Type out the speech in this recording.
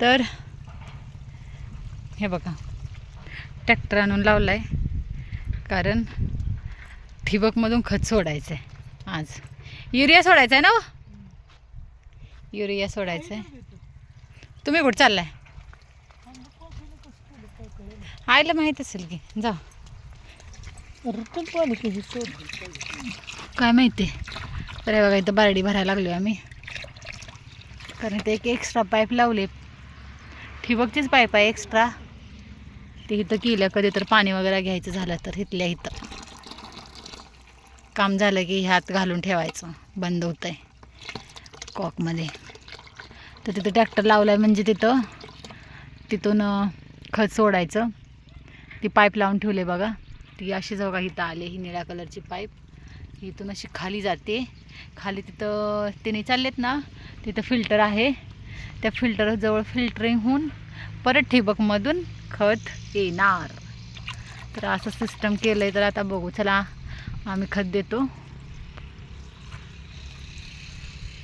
तर हे बघा ट्रॅक्टर आणून लावला आहे कारण ठिबकमधून खत सोडायचं आहे आज. युरिया सोडायचा आहे ना हो? युरिया सोडायचा आहे तुम्ही कुठं चाललाय? आईला माहीत असेल की जा काय माहिती? तर हे बघा इथं बारडी भरायला लागलो आम्ही. कारण ते एक एक्स्ट्रा पाईप लावले ठिबकचीच पाईप आहे एक्स्ट्रा ते इथं केलं कधी तर पाणी वगैरे घ्यायचं झालं तर इथल्या इथं. काम झालं की ह्यात घालून ठेवायचं बंद होतं आहे कॉकमध्ये तर तिथं ट्रॅक्टर लावला आहे म्हणजे तिथं तिथून खत सोडायचं. ती पाईप लावून ठेवले बघा. ती अशी जाऊ इथं आले ही निळ्या कलरची पाईप इथून अशी खाली जाते. खाली तिथं तिने चाललेत ना तिथं फिल्टर आहे. त्या फिल्टरजवळ फिल्टरिंग होऊन परत ठिबकमधून खत येणार. तर असं सिस्टम केलं आहे तर आता बघू. चला आम्ही खत देतो.